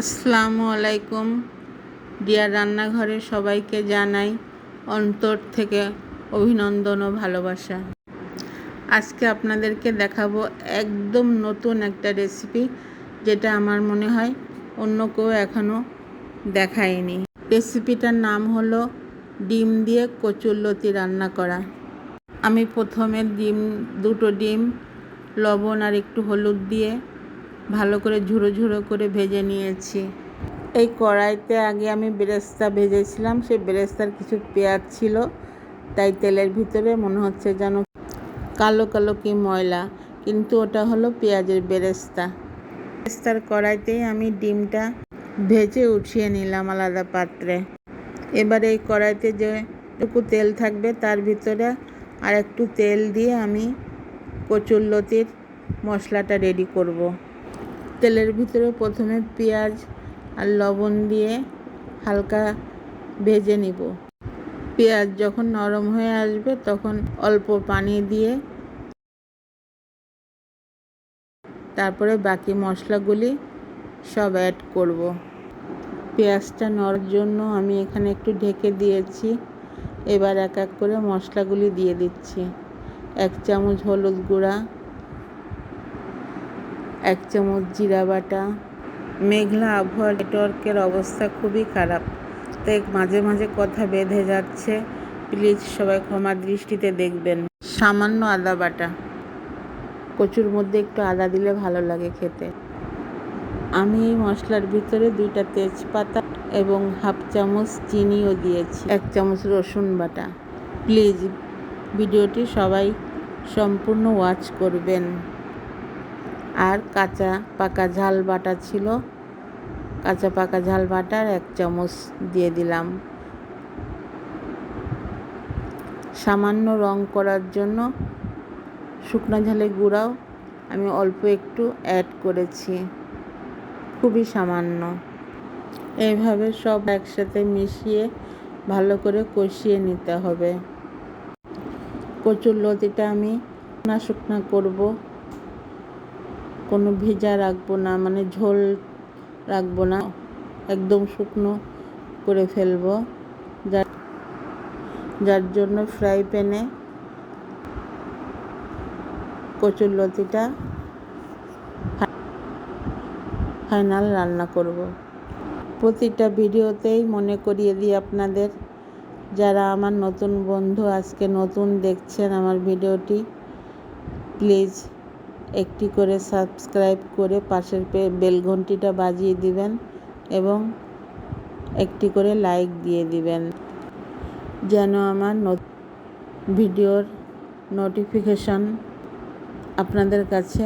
আসসালামু আলাইকুম। ডিয়ার রান্নাঘরে সবাইকে জানাই অন্তর থেকে অভিনন্দন ও ভালোবাসা। আজকে আপনাদেরকে দেখাবো একদম নতুন একটা রেসিপি, যেটা আমার মনে হয় অন্য কেউ এখনও দেখায়নি। রেসিপিটার নাম হলো ডিম দিয়ে কচুরলতি রান্না করা। আমি প্রথমে ডিম, দুটো ডিম, লবণ আর একটু হলুদ দিয়ে ভালো করে ঝুড়ো ঝুড়ো করে ভেজে নিয়েছি। এই কড়াইতে আগে আমি বেরেস্তা ভেজেছিলাম, সেই বেরেস্তার কিছু পেঁয়াজ ছিল, তাই তেলের ভিতরে মনে হচ্ছে যেন কালো কালো কি ময়লা, কিন্তু ওটা হলো পেঁয়াজের বেরেস্তা। বেরেস্তার কড়াইতেই আমি ডিমটা ভেজে উঠিয়ে নিলাম আলাদা পাত্রে। এবার এই কড়াইতে যে যেটুকু তেল থাকবে তার ভিতরে আর একটু তেল দিয়ে আমি কচুর লতির মশলাটা রেডি করব। তেলের ভিতরে প্রথমে পেঁয়াজ আর লবণ দিয়ে হালকা ভেজে নিব। পেঁয়াজ যখন নরম হয়ে আসবে তখন অল্প পানি দিয়ে তারপরে বাকি মশলাগুলি সব অ্যাড করব। পেঁয়াজটা নড়ার জন্য আমি এখানে একটু ঢেকে দিয়েছি। এবার এক এক করে মশলাগুলি দিয়ে দিচ্ছি। এক চামচ হলুদ গুঁড়া এক চামচ জিরা বাটা। মেঘলা আবহাওয়া নেটওয়ার্কের অবস্থা খুবই খারাপ। তাই মাঝে মাঝে কথা বেঁধে যাচ্ছে। প্লিজ সবাই ক্ষমা দৃষ্টিতে দেখবেন। সামান্য আদা বাটা। কচুর মধ্যে একটু আদা দিলে ভালো লাগে খেতে। আমি এই মশলার ভিতরে দুইটা তেজপাতা এবং হাফ চামচ চিনিও দিয়েছি। এক চামচ রসুন বাটা। প্লিজ ভিডিওটি সবাই সম্পূর্ণ ওয়াচ করবেন। আর কাঁচা পাকা ঝাল বাটা ছিল। কাঁচা পাকা ঝাল বাটার এক চামচ দিয়ে দিলাম। সামান্য রং করার জন্য শুকনো ঝালের গুঁড়াও আমি অল্প একটু অ্যাড করেছি। খুবই সামান্য। এইভাবে সব একসাথে মিশিয়ে ভালো করে কষিয়ে নিতে হবে। কচুর লতিটা আমি শুকনা শুকনা করব। কোনো ভেজা রাখব না মানে ঝোল রাখব না, একদম শুকনো করে ফেলব যার যার জন্য ফ্রাই প্যানে কচুর লতিটা ফাইনাল রান্না করব। প্রতিটা ভিডিওতেই মনে করিয়ে দিই আপনাদের, যারা আমার নতুন বন্ধু আজকে নতুন দেখছেন আমার ভিডিওটি, প্লিজ একটি করে সাবস্ক্রাইব করে পাশের বেল ঘন্টিটা বাজিয়ে দিবেন এবং একটি করে লাইক দিয়ে দিবেন। যেন আমার ভিডিওর নোটিফিকেশন আপনাদের কাছে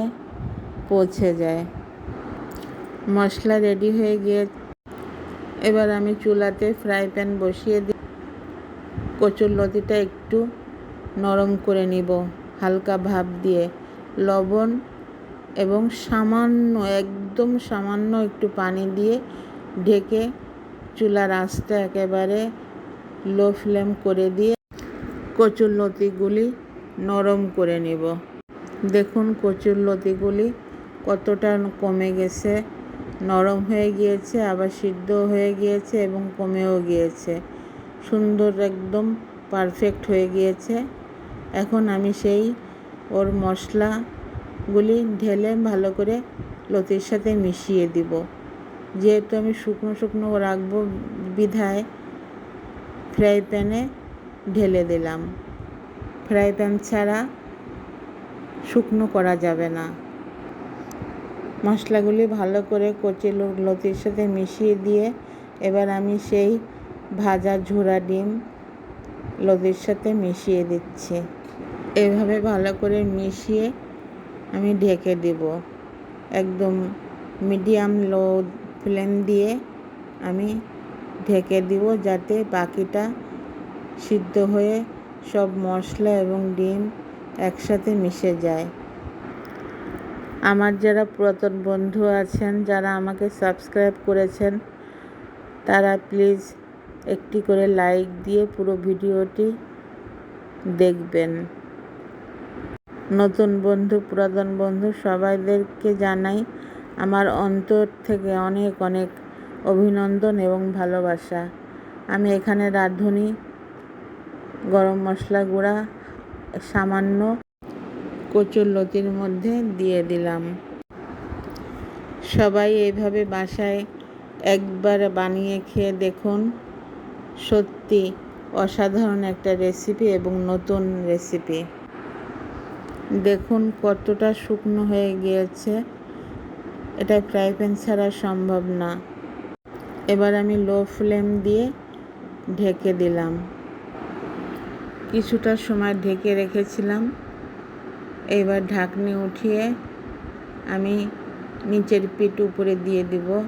পৌঁছে যায়। মশলা রেডি হয়ে গিয়ে এবার আমি চুলাতে ফ্রাই প্যান বসিয়ে দিই কচুর লতিটা একটু নরম করে নিব, হালকা ভাপ দিয়ে। লবণ এবং সামান্য, একদম সামান্য একটু পানি দিয়ে ঢেকে চুলার আঁচটা একেবারে লো ফ্লেম করে দিয়ে কচুর লতিগুলি নরম করে নেব। দেখুন কচুর লতিগুলি কতটা কমে গেছে। নরম হয়ে গিয়েছে, আবার সিদ্ধ হয়ে গিয়েছে এবং কমেও গিয়েছে। সুন্দর একদম পারফেক্ট হয়ে গিয়েছে। এখন আমি সেই ওর মশলাগুলি ঢেলে ভালো করে লতির সাথে মিশিয়ে দিব। যেহেতু আমি শুকনো শুকনো রাখব বিধায় ফ্রাই প্যানে ঢেলে দিলাম। ফ্রাই প্যান ছাড়া শুকনো করা যাবে না। মশলাগুলি ভালো করে কচি লতির সাথে মিশিয়ে দিয়ে এবার আমি সেই ভাজা ঝুরা ডিম লতির সাথে মিশিয়ে দিচ্ছি। এভাবে ভালো করে মিশিয়ে আমি ঢেকে দেব। একদম মিডিয়াম লো ফ্লেম দিয়ে আমি ঢেকে দিব যাতে বাকিটা সিদ্ধ হয়ে সব মশলা এবং ডিম একসাথে মিশে যায়। আমার যারা পুরাতন বন্ধু আছেন, যারা আমাকে সাবস্ক্রাইব করেছেন, তারা প্লিজ একটি করে লাইক দিয়ে পুরো ভিডিওটি দেখবেন। নতুন বন্ধু, পুরাতন বন্ধু সবাইদেরকে জানাই আমার অন্তর থেকে অনেক অনেক অভিনন্দন এবং ভালোবাসা। আমি এখানে রাঁধুনি, গরম মশলা গুঁড়া, সামান্য কচুর লতির মধ্যে দিয়ে দিলাম। সবাই এইভাবে বাসায় একবার বানিয়ে খেয়ে দেখুন। সত্যি অসাধারণ একটা রেসিপি এবং নতুন রেসিপি দেখুন কতটা শুকনো হয়ে গিয়েছে। এটা ফ্রাই প্যান ছাড়া সম্ভব না। এবার আমি লো ফ্লেম দিয়ে ঢেকে দিলাম। কিছুটা সময় ঢেকে রেখেছিলাম। এবার ঢাকনি উঠিয়ে আমি নিচের পিঠ উপরে দিয়ে দিব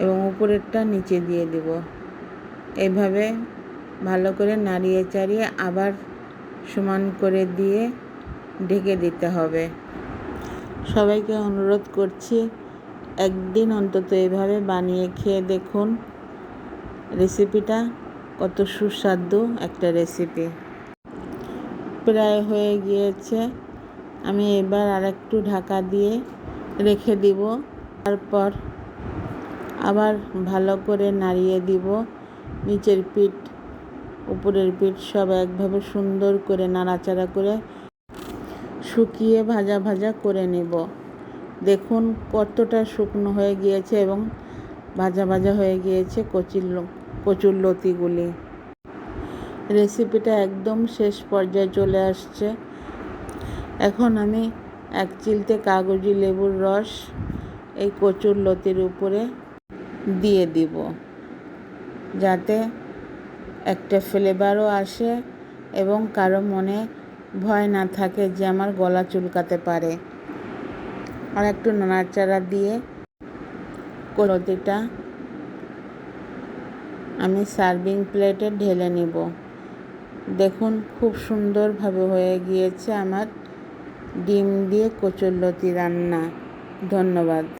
এবং উপরেরটা নিচে দিয়ে দিব। এভাবে ভালো করে নাড়িয়ে চাড়িয়ে আবার সমান করে দিয়ে ঢেকে দিতে হবে। সবাইকে অনুরোধ করছি, একদিন অন্তত এভাবে বানিয়ে খেয়ে দেখুন রেসিপিটা, কত সুস্বাদু একটা রেসিপি। প্রায় হয়ে গিয়েছে, আমি এবার আর একটু ঢাকা দিয়ে রেখে দিব, তারপর আবার ভালো করে নাড়িয়ে দিব নিচের পিঠ উপরের পিঠ সব একভাবে সুন্দর করে নাড়াচাড়া করে শুকিয়ে ভাজা ভাজা করে নেব। দেখুন কতটা শুকনো হয়ে গিয়েছে এবং ভাজা ভাজা হয়ে গিয়েছে কচির কচুর লতিগুলি। রেসিপিটা একদম শেষ পর্যায়ে চলে আসছে। এখন আমি এক চিলতে কাগজি লেবুর রস এই কচুর লতির উপরে দিয়ে দিব, যাতে একটা ফ্লেভারও আসে এবং কারও মনে ভয় না থাকে যে আমার গলা চুলকাতে পারে। আর একটু নাড়াচাড়া দিয়ে কলতিটা আমি সার্ভিং প্লেটে ঢেলে নিব। দেখুন, খুব সুন্দরভাবে হয়ে গিয়েছে আমার ডিম দিয়ে কচুরলতি রান্না। ধন্যবাদ।